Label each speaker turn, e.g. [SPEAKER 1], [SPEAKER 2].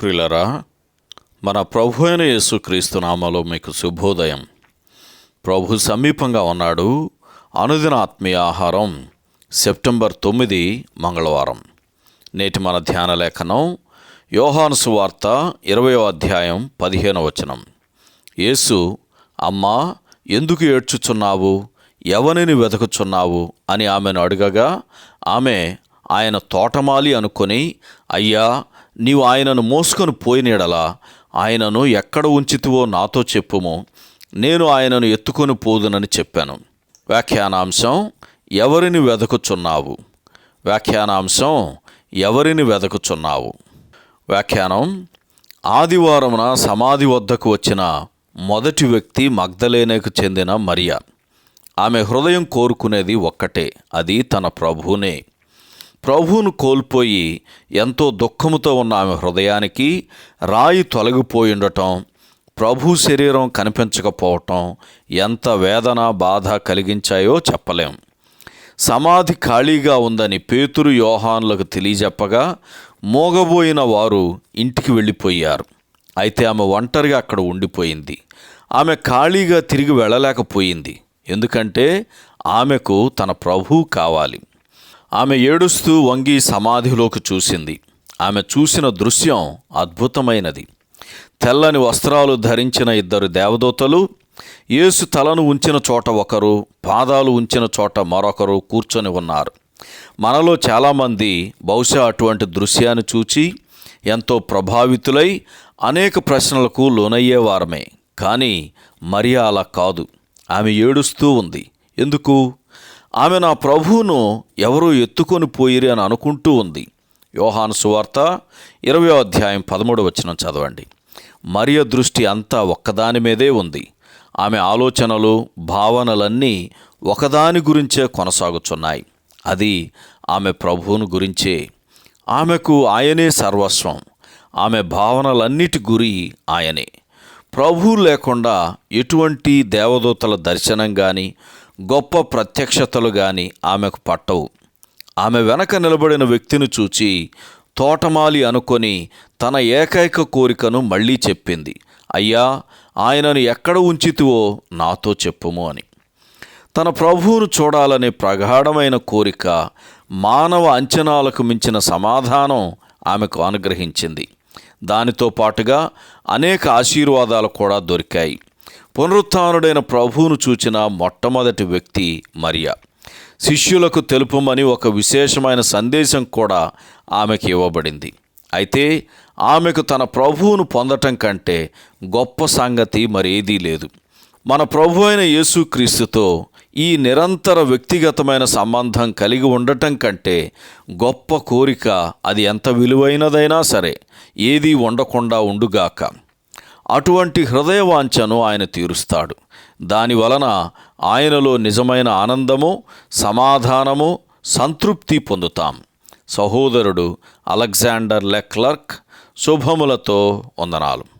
[SPEAKER 1] ప్రిలరా మన ప్రభు అయిన యేసుక్రీస్తు నామలో మీకు శుభోదయం. ప్రభు సమీపంగా ఉన్నాడు. అనుదిన ఆత్మీయ ఆహారం సెప్టెంబర్ తొమ్మిది మంగళవారం. నేటి మన ధ్యాన లేఖనం యోహాను సువార్త ఇరవయో అధ్యాయం పదిహేను వచనం. యేసు అమ్మా ఎందుకు ఏడ్చుచున్నావు? ఎవరిని వెతుకుచున్నావు అని ఆమెను అడగగా ఆమె ఆయన తోటమాలి అనుకొని అయ్యా నీవు ఆయనను మోసుకొని పోయినడలా ఆయనను ఎక్కడ ఉంచితివో నాతో చెప్పుము. నేను ఆయనను ఎత్తుకొని పోదునని చెప్పాను. వ్యాఖ్యానాంశం ఎవరిని వెదకుచున్నావు? వ్యాఖ్యానాంశం ఎవరిని వెదకుచున్నావు? వ్యాఖ్యానం ఆదివారమున సమాధి వద్దకు వచ్చిన మొదటి వ్యక్తి మగ్ధలేనకు చెందిన మరియా. ఆమె హృదయం కోరుకునేది ఒక్కటే అది తన ప్రభువునే ప్రభువును కోల్పోయి ఎంతో దుఃఖముతో ఉన్న ఆమె హృదయానికి రాయి తొలగిపోయి ఉండటం ప్రభు శరీరం కనిపించకపోవటం ఎంత వేదన బాధ కలిగించాయో చెప్పలేం. సమాధి ఖాళీగా ఉందని పేతురు యోహాన్లకు తెలియజెప్పగా మోగబోయిన వారు ఇంటికి వెళ్ళిపోయారు. అయితే ఆమె ఒంటరిగా అక్కడ ఉండిపోయింది. ఆమె ఖాళీగా తిరిగి వెళ్ళలేకపోయింది. ఎందుకంటే ఆమెకు తన ప్రభువు కావాలి. ఆమె ఏడుస్తూ వంగి సమాధిలోకి చూసింది. ఆమె చూసిన దృశ్యం అద్భుతమైనది. తెల్లని వస్త్రాలు ధరించిన ఇద్దరు దేవదూతలు యేసు తలను ఉంచిన చోట ఒకరు పాదాలు ఉంచిన చోట మరొకరు కూర్చొని ఉన్నారు. మనలో చాలామంది బహుశా అటువంటి దృశ్యాన్ని చూచి ఎంతో ప్రభావితులై అనేక ప్రశ్నలకు లోనయ్యేవారమే. కానీ మరియా అలా కాదు. ఆమె ఏడుస్తూ ఉంది. ఎందుకు? ఆమె నా ప్రభువును ఎవరో ఎత్తుకొని పోయిరి అని అనుకుంటూ ఉంది. యోహాను సువార్త ఇరవై అధ్యాయం పదమూడు వచ్చిన చదవండి. మరియ దృష్టి అంతా ఒక్కదాని మీదే ఉంది. ఆమె ఆలోచనలు భావనలన్నీ ఒకదాని గురించే కొనసాగుతున్నాయి అది ఆమె ప్రభువును గురించే. ఆమెకు ఆయనే సర్వస్వం. ఆమె భావనలన్నిటి గురి ఆయనే. ప్రభువు లేకుండా ఎటువంటి దేవదూతల దర్శనం కానీ గొప్ప ప్రత్యక్షతలు కానీ ఆమెకు పట్టవు. ఆమె వెనక నిలబడిన వ్యక్తిని చూచి తోటమాలి అనుకొని తన ఏకైక కోరికను మళ్ళీ చెప్పింది. అయ్యా ఆయనను ఎక్కడ ఉంచితివో నాతో చెప్పుము అని. తన ప్రభువును చూడాలనే ప్రగాఢమైన కోరిక మానవ అంచనాలకు మించిన సమాధానం ఆమెకు అనుగ్రహించింది. దానితో పాటుగా అనేక ఆశీర్వాదాలు కూడా దొరికాయి. పునరుత్డైన ప్రభువును చూచిన మొట్టమొదటి వ్యక్తి మరియా. శిష్యులకు తెలుపమని ఒక విశేషమైన సందేశం కూడా ఆమెకి ఇవ్వబడింది. అయితే ఆమెకు తన ప్రభువును పొందటం కంటే గొప్ప సంగతి మరేదీ లేదు. మన ప్రభు అయిన యేసుక్రీస్తుతో ఈ నిరంతర వ్యక్తిగతమైన సంబంధం కలిగి ఉండటం కంటే గొప్ప కోరిక అది ఎంత విలువైనదైనా సరే ఏదీ ఉండకుండా ఉండుగాక. అటువంటి హృదయవాంఛను ఆయన తీరుస్తాడు. దాని వలన ఆయనలో నిజమైన ఆనందము సమాధానము సంతృప్తి పొందుతాం. సహోదరుడు అలెగ్జాండర్ లెక్లర్క్ శుభములతో వందనాలు.